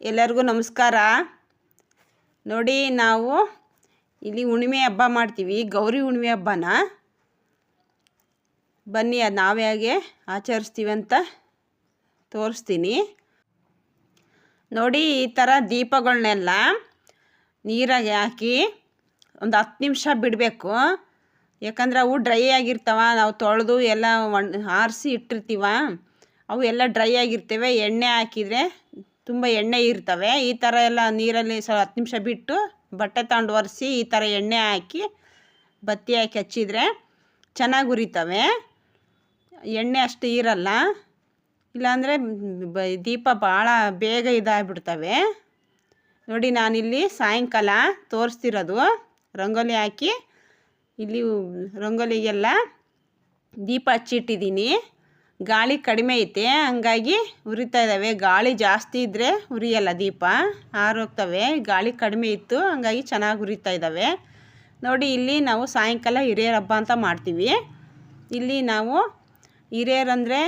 ಎಲ್ಲರಿಗೂ ನಮಸ್ಕಾರ. ನೋಡಿ ನಾವು ಇಲ್ಲಿ ಹುಣ್ಣಿಮೆ ಹಬ್ಬ ಮಾಡ್ತೀವಿ, ಗೌರಿ ಹುಣ್ಣಿಮೆ ಹಬ್ಬನ. ಬನ್ನಿ, ಅದು ನಾವೇ ಹಾಗೆ ಆಚರಿಸ್ತೀವಿ ಅಂತ ತೋರಿಸ್ತೀನಿ. ನೋಡಿ ಈ ಥರ ದೀಪಗಳನ್ನೆಲ್ಲ ನೀರಾಗೆ ಹಾಕಿ ಒಂದು ಹತ್ತು ನಿಮಿಷ ಬಿಡಬೇಕು. ಯಾಕಂದ್ರೆ ಅವು ಡ್ರೈ ಆಗಿರ್ತಾವ, ನಾವು ತೊಳೆದು ಎಲ್ಲ ಒಣ, ಆರಿಸಿ ಇಟ್ಟಿರ್ತೀವ, ಅವು ಎಲ್ಲ ಡ್ರೈ ಆಗಿರ್ತವೆ, ಎಣ್ಣೆ ಹಾಕಿದರೆ ತುಂಬ ಎಣ್ಣೆ ಇರ್ತವೆ. ಈ ಥರ ಎಲ್ಲ ನೀರಲ್ಲಿ ಸ್ವಲ್ಪ ಹತ್ತು ನಿಮಿಷ ಬಿಟ್ಟು ಬಟ್ಟೆ ತಗೊಂಡು ಒರೆಸಿ ಈ ಥರ ಎಣ್ಣೆ ಹಾಕಿ, ಬತ್ತಿ ಹಾಕಿ ಹಚ್ಚಿದರೆ ಚೆನ್ನಾಗಿ ಉರಿತವೆ. ಎಣ್ಣೆ ಅಷ್ಟು ಇರಲ್ಲ. ಇಲ್ಲಾಂದರೆ ಬ, ದೀಪ ಭಾಳ ಬೇಗ ಇದಾಗ್ಬಿಡ್ತವೆ. ನೋಡಿ ನಾನಿಲ್ಲಿ ಸಾಯಂಕಾಲ ತೋರಿಸ್ತಿರೋದು. ರಂಗೋಲಿ ಹಾಕಿ ಇಲ್ಲಿ ರಂಗೋಲಿಗೆಲ್ಲ ದೀಪ ಹಚ್ಚಿಟ್ಟಿದ್ದೀನಿ. ಗಾಳಿ ಕಡಿಮೆ ಐತೆ, ಹಂಗಾಗಿ ಉರಿತಾ ಇದ್ದಾವೆ ಗಾಳಿ ಜಾಸ್ತಿ ಇದ್ದರೆ ಉರಿಯಲ್ಲ ದೀಪ, ಆರೋಗ್ತವೆ. ಗಾಳಿ ಕಡಿಮೆ ಇತ್ತು, ಹಂಗಾಗಿ ಚೆನ್ನಾಗಿ ಉರಿತಾ ಇದ್ದಾವೆ ನೋಡಿ, ಇಲ್ಲಿ ನಾವು ಸಾಯಂಕಾಲ ಹಿರಿಯರ ಹಬ್ಬ ಅಂತ ಮಾಡ್ತೀವಿ. ಇಲ್ಲಿ ನಾವು ಹಿರಿಯರಂದರೆ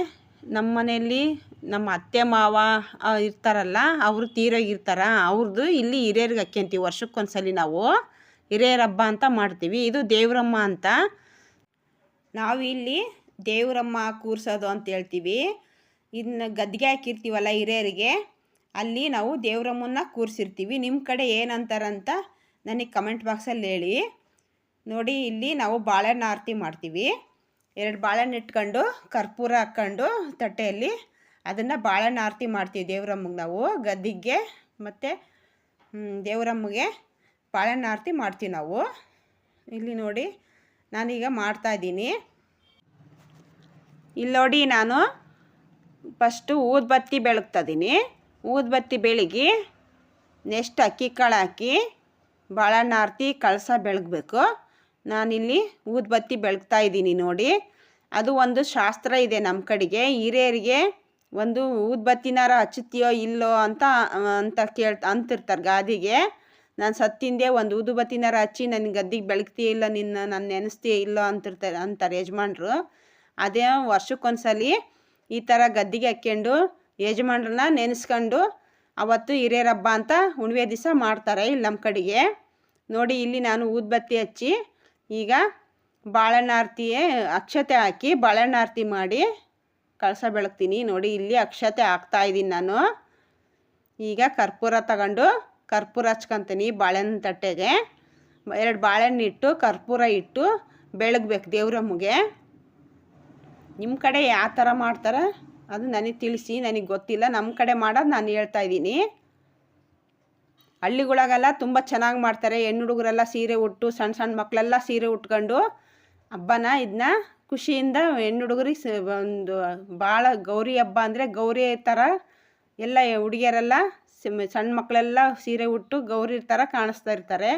ನಮ್ಮ ಮನೆಯಲ್ಲಿ ನಮ್ಮ ಅತ್ತೆ, ಮಾವ ಇರ್ತಾರಲ್ಲ, ಅವರು ತೀರೋಗಿರ್ತಾರ ಅವ್ರದ್ದು ಇಲ್ಲಿ ಹಿರಿಯರಿಗೆ ಹಾಕ್ಕೊಂತೀವಿ ವರ್ಷಕ್ಕೊಂದ್ಸಲಿ ನಾವು ಹಿರಿಯರ ಹಬ್ಬ ಅಂತ ಮಾಡ್ತೀವಿ. ಇದು ದೇವರಮ್ಮ ಅಂತ. ನಾವು ಇಲ್ಲಿ ದೇವರಮ್ಮ ಕೂರ್ಸೋದು ಅಂತ ಹೇಳ್ತೀವಿ. ಇದನ್ನ ಗದ್ದಿಗೆ ಹಾಕಿರ್ತೀವಲ್ಲ ಹಿರಿಯರಿಗೆ, ಅಲ್ಲಿ ನಾವು ದೇವರಮ್ಮನ್ನ ಕೂರಿಸಿರ್ತೀವಿ. ನಿಮ್ಮ ಕಡೆ ಏನಂತಾರಂತ ನನಗೆ ಕಮೆಂಟ್ ಬಾಕ್ಸಲ್ಲಿ ಹೇಳಿ. ನೋಡಿ, ಇಲ್ಲಿ ನಾವು ಬಾಳೆಹಣ್ಣು ಆರತಿ ಮಾಡ್ತೀವಿ. ಎರಡು ಬಾಳೆಹಣ್ಣು ಇಟ್ಕೊಂಡು, ಕರ್ಪೂರ ಹಾಕ್ಕೊಂಡು ತಟ್ಟೆಯಲ್ಲಿ ಅದನ್ನು ಬಾಳೆಹಣ್ಣು ಆರತಿ ಮಾಡ್ತೀವಿ ದೇವರಮ್ಮಗೆ ನಾವು. ಗದ್ದಿಗೆ ಮತ್ತು ದೇವರಮ್ಮಗೆ ಬಾಳೆಹಣ್ಣು ಆರತಿ ಮಾಡ್ತೀವಿ ನಾವು. ಇಲ್ಲಿ ನೋಡಿ, ನಾನೀಗ ಮಾಡ್ತಾಯಿದ್ದೀನಿ ಇಲ್ಲಿ ನೋಡಿ ನಾನು ಫಸ್ಟು ಊದ್ಬತ್ತಿ ಬೆಳಗ್ತದೀನಿ. ಊದ್ಬತ್ತಿ ಬೆಳಗಿ ನೆಕ್ಸ್ಟ್ ಅಕ್ಕಿ ಕಾಳು ಹಾಕಿ ಬಾಳೆಹಣ್ಣು ಆರತಿ ಕಳಸ ಬೆಳಗಬೇಕು. ನಾನಿಲ್ಲಿ ಊದ್ಬತ್ತಿ ಬೆಳಗ್ತಾ ಇದ್ದೀನಿ ನೋಡಿ. ಅದು ಒಂದು ಶಾಸ್ತ್ರ ಇದೆ ನಮ್ಮ ಕಡೆಗೆ. ಹಿರಿಯರಿಗೆ ಒಂದು ಊದ್ಬತ್ತಿನಾರ ಹಚ್ಚುತ್ತೀಯೋ ಇಲ್ಲೋ ಅಂತ ಅಂತ ಕೇಳ್, ಅಂತಿರ್ತಾರೆ ಗಾದಿಗೆ. ನಾನು ಸತ್ತಿಂದೆ ಒಂದು ಊದುಬತ್ತಿನಾರ ಹಚ್ಚಿ ನನ್ನ ಗದ್ದಿಗೆ ಬೆಳಗ್ತೀಯ ಇಲ್ಲ ನಿನ್ನ, ನಾನು ನೆನೆಸ್ತೀಯ ಇಲ್ಲೋ ಅಂತಿರ್ತಾರೆ, ಅಂತಾರೆ ಯಜಮಾನ್ರು. ಅದೇ ವರ್ಷಕ್ಕೊಂದ್ಸಲಿ ಈ ಥರ ಗದ್ದಿಗೆ ಹಾಕ್ಕೊಂಡು ಯಜಮಾನ್ರನ್ನ ನೆನೆಸ್ಕೊಂಡು ಅವತ್ತು ಹಿರಿಯರ ಅಂತ ಹುಣ್ಣಿಮೆ ದಿವಸ ಮಾಡ್ತಾರೆ ಇಲ್ಲಿ ನಮ್ಮ ಕಡೆಗೆ. ನೋಡಿ, ಇಲ್ಲಿ ನಾನು ಊದ್ಬತ್ತಿ ಹಚ್ಚಿ ಈಗ ಬಾಳೆಹಣ್ಣು ಆರತಿ ಅಕ್ಷತೆ ಹಾಕಿ ಬಾಳೆಹಣ್ಣು ಆರತಿ ಮಾಡಿ ಕಳಸ ಬೆಳಗ್ತೀನಿ. ನೋಡಿ, ಇಲ್ಲಿ ಅಕ್ಷತೆ ಹಾಕ್ತಾ ಇದ್ದೀನಿ ನಾನು. ಈಗ ಕರ್ಪೂರ ತಗೊಂಡು ಕರ್ಪೂರ ಹಚ್ಕೊತೀನಿ ಬಾಳೆಹಣ್ಣು ತಟ್ಟೆಗೆ. ಎರಡು ಬಾಳೆಹಣ್ಣು ಇಟ್ಟು ಕರ್ಪೂರ ಇಟ್ಟು ಬೆಳಗ್ಬೇಕು ದೇವ್ರಮ್ಮಗೆ. ನಿಮ್ಮ ಕಡೆ ಯಾವ ಥರ ಮಾಡ್ತಾರೆ? ಅದು ನನಗೆ ತಿಳಿಸಿ, ನನಗೆ ಗೊತ್ತಿಲ್ಲ. ನಮ್ಮ ಕಡೆ ಮಾಡೋದು ನಾನು ಹೇಳ್ತಾ ಇದ್ದೀನಿ. ಹಳ್ಳಿಗಳಾಗೆಲ್ಲ ತುಂಬ ಚೆನ್ನಾಗಿ ಮಾಡ್ತಾರೆ. ಹೆಣ್ಣು ಹುಡುಗರೆಲ್ಲ ಸೀರೆ ಉಟ್ಟು ಸಣ್ಣ ಸಣ್ಣ ಮಕ್ಕಳೆಲ್ಲ ಸೀರೆ ಉಟ್ಕೊಂಡು ಹಬ್ಬನ ಇದನ್ನ ಖುಷಿಯಿಂದ ಹೆಣ್ಣು ಹುಡುಗರಿಗೆ ಒಂದು ಭಾಳ ಗೌರಿ ಹಬ್ಬ ಅಂದರೆ ಗೌರಿ ಥರ ಎಲ್ಲ ಹುಡುಗಿಯರೆಲ್ಲ ಸಣ್ಣ ಮಕ್ಕಳೆಲ್ಲ ಸೀರೆ ಉಟ್ಟು ಗೌರಿ ಥರ ಕಾಣಿಸ್ತಾ ಇರ್ತಾರೆ.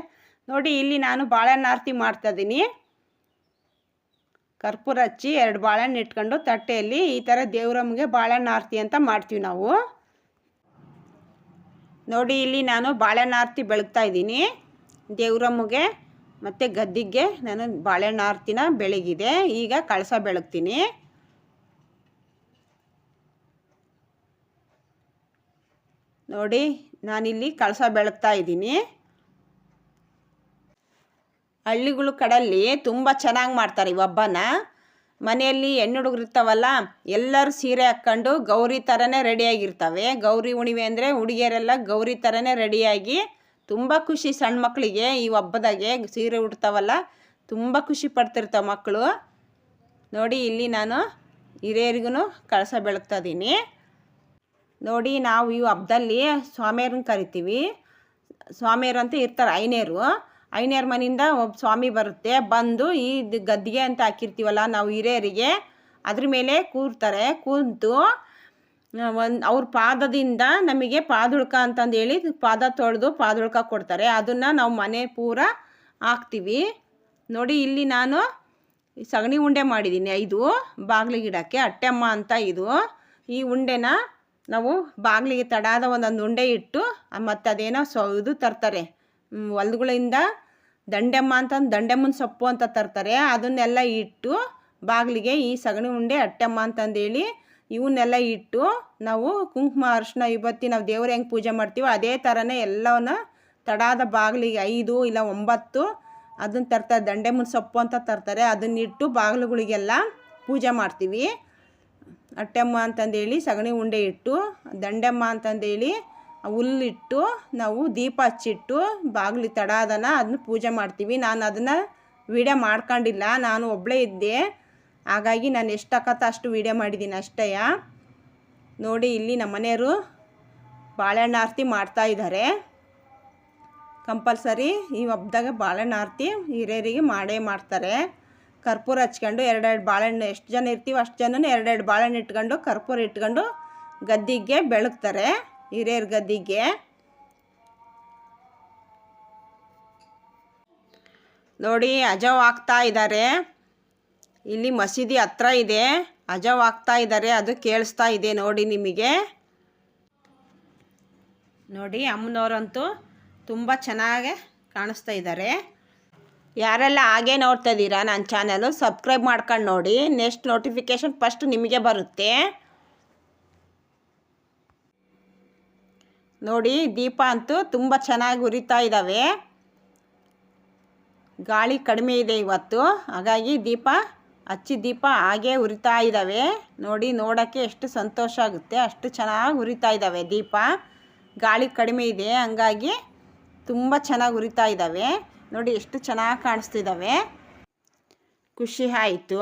ನೋಡಿ, ಇಲ್ಲಿ ನಾನು ಬಾಳೆಹಣ್ಣು ಆರತಿ ಮಾಡ್ತಾ ಇದ್ದೀನಿ. ಕರ್ಪೂರ ಹಚ್ಚಿ ಎರಡು ಬಾಳೆಹಣ್ಣು ಇಟ್ಕೊಂಡು ತಟ್ಟೆಯಲ್ಲಿ ಈ ಥರ ದೇವ್ರಮ್ಮಗೆ ಬಾಳೆಹಣ್ಣು ಆರತಿ ಅಂತ ಮಾಡ್ತೀವಿ ನಾವು. ನೋಡಿ, ಇಲ್ಲಿ ನಾನು ಬಾಳೆಹಣ್ಣು ಆರತಿ ಬೆಳಗ್ತಾ ಇದ್ದೀನಿ. ದೇವ್ರಮ್ಮಗೆ ಮತ್ತು ಗದ್ದಿಗೆ ನಾನು ಬಾಳೆಹಣ್ಣು ಆರತಿನ ಬೆಳಗಿದೆ. ಈಗ ಕಳಸ ಬೆಳಗ್ತೀನಿ. ನೋಡಿ, ನಾನಿಲ್ಲಿ ಕಳಸ ಬೆಳಗ್ತಾ ಇದ್ದೀನಿ. ಹಳ್ಳಿಗಳ ಕಡಲ್ಲಿ ತುಂಬ ಚೆನ್ನಾಗಿ ಮಾಡ್ತಾರೆ ಈ ಹಬ್ಬನ. ಮನೆಯಲ್ಲಿ ಹೆಣ್ಣು ಹುಡುಗ್ರು ಇರ್ತಾವಲ್ಲ, ಎಲ್ಲರೂ ಸೀರೆ ಹಾಕ್ಕೊಂಡು ಗೌರಿ ಥರನೇ ರೆಡಿಯಾಗಿರ್ತವೆ. ಗೌರಿ ಹುಣಿವೆ ಅಂದರೆ ಹುಡುಗಿಯರೆಲ್ಲ ಗೌರಿ ಥರನೇ ರೆಡಿಯಾಗಿ ತುಂಬ ಖುಷಿ ಸಣ್ಣ ಮಕ್ಕಳಿಗೆ ಈ ಹಬ್ಬದಾಗೆ ಸೀರೆ ಉಡ್ತಾವಲ್ಲ, ತುಂಬ ಖುಷಿ ಪಡ್ತಿರ್ತಾವೆ ಮಕ್ಕಳು ನೋಡಿ, ಇಲ್ಲಿ ನಾನು ಹಿರಿಯರಿಗೂ ಕಳಸ ಬೆಳಗ್ತಾ ಇದ್ದೀನಿ. ನೋಡಿ, ನಾವು ಈ ಹಬ್ಬದಲ್ಲಿ ಸ್ವಾಮಿಯರನ್ನ ಕರಿತೀವಿ. ಸ್ವಾಮಿಯರು ಅಂತ ಇರ್ತಾರೆ, ಐನೇರು. ಐನೇರ್ ಮನೆಯಿಂದ ಒಬ್ಬ ಸ್ವಾಮಿ ಬರುತ್ತೆ. ಬಂದು ಈ ಗದ್ದಿಗೆ ಅಂತ ಹಾಕಿರ್ತೀವಲ್ಲ, ನಾವು ಹಿರಿಯರಿಗೆ, ಅದ್ರ ಮೇಲೆ ಕೂರ್ತಾರೆ. ಕೂತು ಒಂದು, ಅವ್ರ ಪಾದದಿಂದ ನಮಗೆ ಪಾದುಳ್ಕ ಅಂತಂದು ಹೇಳಿ ಪಾದ ತೊಳೆದು ಪಾದುಳ್ಕ ಕೊಡ್ತಾರೆ. ಅದನ್ನು ನಾವು ಮನೆ ಪೂರ ಹಾಕ್ತೀವಿ. ನೋಡಿ, ಇಲ್ಲಿ ನಾನು ಸಗಣಿ ಉಂಡೆ ಮಾಡಿದ್ದೀನಿ ಐದು ಬಾಗಿಲಿಗೆ ಗಿಡಕ್ಕೆ ಅಟ್ಟೆಮ್ಮ ಅಂತ ಇದು. ಈ ಉಂಡೆನ ನಾವು ಬಾಗಿಲಿಗೆ ತಡಾದ ಒಂದೊಂದು ಉಂಡೆ ಇಟ್ಟು ಮತ್ತು ಅದೇನೋ ಸೊ ಇದು ತರ್ತಾರೆ. ಹೊಲ್ಗಳಿಂದ ದಂಡೆಮ್ಮ ಅಂತ ದಂಡೆಮ್ಮನ ಸೊಪ್ಪು ಅಂತ ತರ್ತಾರೆ, ಅದನ್ನೆಲ್ಲ ಇಟ್ಟು ಬಾಗಿಲಿಗೆ ಈ ಸಗಣಿ ಉಂಡೆ ಅಟ್ಟೆಮ್ಮ ಅಂತಂದೇಳಿ ಇವನ್ನೆಲ್ಲ ಇಟ್ಟು ನಾವು ಕುಂಕುಮ ಅರಿಶಿನ ಇವತ್ತಿ ನಾವು ದೇವ್ರ ಹೆಂಗೆ ಪೂಜೆ ಮಾಡ್ತೀವೋ ಅದೇ ಥರನೇ ಎಲ್ಲವನ್ನ ತಡಾದ ಬಾಗಿಲಿಗೆ ಐದು ಇಲ್ಲ ಒಂಬತ್ತು ಅದನ್ನು ತರ್ತಾರೆ ದಂಡೆಮ್ಮನ ಸೊಪ್ಪು ಅಂತ ತರ್ತಾರೆ, ಅದನ್ನಿಟ್ಟು ಬಾಗಿಲುಗಳಿಗೆಲ್ಲ ಪೂಜೆ ಮಾಡ್ತೀವಿ. ಅಟ್ಟೆಮ್ಮ ಅಂತಂದೇಳಿ ಸಗಣಿ ಉಂಡೆ ಇಟ್ಟು, ದಂಡೆಮ್ಮ ಅಂತಂದೇಳಿ ಹುಲ್ಲಿಟ್ಟು ನಾವು ದೀಪ ಹಚ್ಚಿಟ್ಟು ಬಾಗಿಲು ತಡ ಅದನ್ನ ಪೂಜೆ ಮಾಡ್ತೀವಿ. ನಾನು ಅದನ್ನು ವೀಡಿಯೋ ಮಾಡ್ಕೊಂಡಿಲ್ಲ. ನಾನು ಒಬ್ಬಳೇ ಇದ್ದೆ. ಹಾಗಾಗಿ ನಾನು ಎಷ್ಟು ಆಕತ್ತ ಅಷ್ಟು ವೀಡಿಯೋ ಮಾಡಿದ್ದೀನಿ ಅಷ್ಟೇ. ನೋಡಿ, ಇಲ್ಲಿ ನಮ್ಮ ಮನೆಯವರು ಬಾಳೆಹಣ್ಣು ಆರತಿ ಮಾಡ್ತಾ ಇದ್ದಾರೆ. ಕಂಪಲ್ಸರಿ ಈ ಹಬ್ದಾಗ ಬಾಳೆಹಣ್ಣು ಆರತಿ ಹಿರಿಯರಿಗೆ ಮಾಡೇ ಮಾಡ್ತಾರೆ. ಕರ್ಪೂರ ಹಚ್ಕೊಂಡು ಎರಡೆರಡು ಬಾಳೆಹಣ್ಣು, ಎಷ್ಟು ಜನ ಇರ್ತೀವೋ ಅಷ್ಟು ಜನನೂ ಎರಡೆರಡು ಬಾಳೆಹಣ್ಣು ಇಟ್ಕೊಂಡು ಕರ್ಪೂರ ಇಟ್ಕೊಂಡು ಗದ್ದಿಗೆ ಬೆಳಗ್ತಾರೆ. ಹಿರಿಯರ ಗದ್ದಿಗೆ. ನೋಡಿ, ಅಜವ್ ಹಾಕ್ತಾ ಇದ್ದಾರೆ ಇಲ್ಲಿ ಮಸೀದಿ ಹತ್ರ ಇದೆ. ಅಜವ್ ಇದ್ದಾರೆ ಅದು ಕೇಳಿಸ್ತಾ ಇದೆ ನೋಡಿ ನಿಮಗೆ. ನೋಡಿ, ಅಮ್ಮನವರಂತೂ ತುಂಬ ಚೆನ್ನಾಗಿ ಕಾಣಿಸ್ತಾ ಇದ್ದಾರೆ ಯಾರೆಲ್ಲ ಹಾಗೆ ನೋಡ್ತಾ ಇದ್ದೀರಾ ನನ್ನ ಚಾನಲು, ಸಬ್ಸ್ಕ್ರೈಬ್ ಮಾಡ್ಕೊಂಡು ನೋಡಿ. ನೆಕ್ಸ್ಟ್ ನೋಟಿಫಿಕೇಷನ್ ಫಸ್ಟ್ ನಿಮಗೆ ಬರುತ್ತೆ. ನೋಡಿ, ದೀಪ ಅಂತೂ ತುಂಬ ಚೆನ್ನಾಗಿ ಉರಿತಾ ಇದ್ದಾವೆ ಗಾಳಿ ಕಡಿಮೆ ಇದೆ ಇವತ್ತು. ಹಾಗಾಗಿ ದೀಪ, ಹಚ್ಚಿ ದೀಪ ಹಾಗೆ ಉರಿತಾ ಇದ್ದಾವೆ ನೋಡಿ, ನೋಡೋಕ್ಕೆ ಎಷ್ಟು ಸಂತೋಷ ಆಗುತ್ತೆ. ಅಷ್ಟು ಚೆನ್ನಾಗಿ ಉರಿತಾ ಇದ್ದಾವೆ ದೀಪ. ಗಾಳಿ ಕಡಿಮೆ ಇದೆ, ಹಂಗಾಗಿ ತುಂಬ ಚೆನ್ನಾಗಿ ಉರಿತಾ ಇದ್ದಾವೆ ನೋಡಿ, ಎಷ್ಟು ಚೆನ್ನಾಗಿ ಕಾಣಿಸ್ತಿದ್ದಾವೆ ಖುಷಿ ಆಯಿತು.